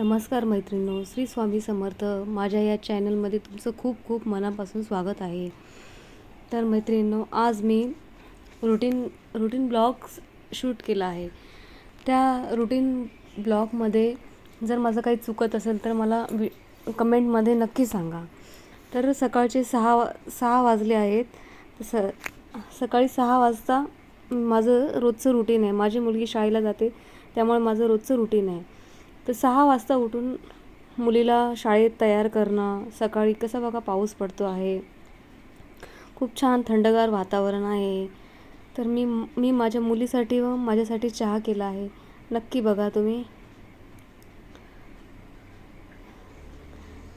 नमस्कार मैत्रिणींनो श्री स्वामी समर्थ माझ्या या चॅनलमध्ये तुमचं खूप खूप मनापासून स्वागत आहे. तर मैत्रिणींनो आज मी रुटीन रुटीन ब्लॉग शूट केला आहे. त्या रुटीन ब्लॉगमध्ये जर माझं काही चुकत असेल तर मला वि कमेंटमध्ये नक्की सांगा. तर सकाळचे सहा सहा वाजले आहेत. स सकाळी सहा वाजता माझं रोजचं रुटीन आहे. माझी मुलगी शाळेला जाते त्यामुळे माझं रोजचं रुटीन आहे. तर सहा वाजता उठून मुलीला शाळेत तयार करणं सकाळी कसं बघा पाऊस पडतो आहे. खूप छान थंडगार वातावरण आहे. तर मी मी माझ्या मुलीसाठी व माझ्यासाठी चहा केला आहे. नक्की बघा तुम्ही.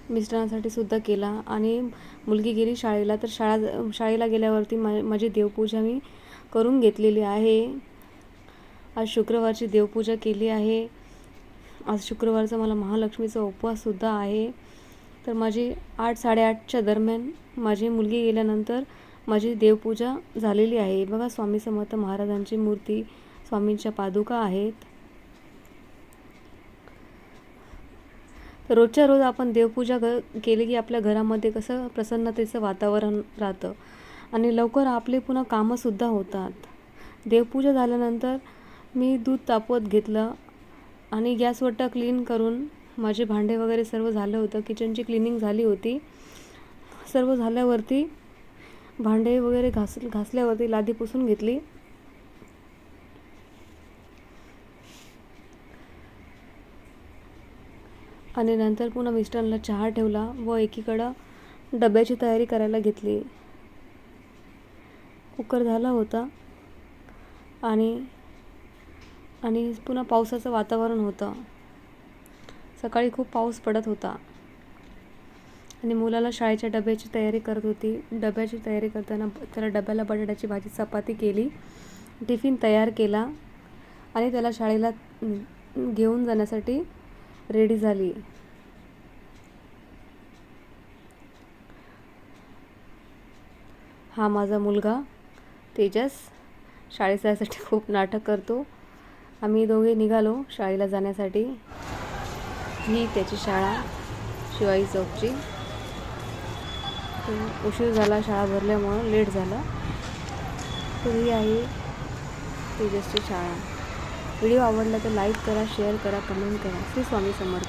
मिस्टरांसाठी सुद्धा केला आणि मुलगी गेली शाळेला तर शाळा शाळेला गेल्यावरती मा माझी देवपूजा मी करून घेतलेली आहे. आज शुक्रवारची देवपूजा केली आहे. आज शुक्रवारचा मला महालक्ष्मीचा उपवाससुद्धा आहे. तर माझी आठ साडेआठच्या दरम्यान माझी मुलगी गेल्यानंतर माझी देवपूजा झालेली आहे. बघा स्वामी समर्थ महाराजांची मूर्ती स्वामींच्या पादुका आहेत. तर रोजच्या रोज आपण देवपूजा क केली की आपल्या घरामध्ये कसं प्रसन्नतेचं वातावरण राहतं आणि लवकर आपले पुन्हा कामंसुद्धा होतात. देवपूजा झाल्यानंतर मी दूध तापवत घेतलं. आणि गॅस क्लीन करून माझे भांडे वगैरे सर्व झालं होतं. किचनची क्लिनिंग झाली होती. सर्व झाल्यावरती भांडे वगैरे घास घासल्यावरती लादी पुसून घेतली. आणि नंतर पुन्हा मिस्टरांना चहा ठेवला व एकीकडं डब्याची तयारी करायला घेतली. कुकर झाला होता. आणि आणि पुन्हा पावसाचं वातावरण होतं. सकाळी खूप पाऊस पडत होता. आणि मुलाला शाळेच्या डब्याची तयारी करत होती. डब्याची तयारी करताना त्याला डब्याला बटाट्याची भाजी चपाती केली. टिफिन तयार केला. आणि त्याला शाळेला घेऊन जाण्यासाठी रेडी झाली. हा माझा मुलगा तेजस. शाळेत जायसाठी खूप नाटक करतो. आम्ही दोघे निघालो शाळेला जाण्यासाठी. ही त्याची शाळा शिवाई चौकची. उशीर झाला शाळा भरल्यामुळं लेट झालं. तर ही आहे तेजसची शाळा. व्हिडिओ आवडला तर लाईक करा शेअर करा कमेंट करा. श्री स्वामी समर्थ.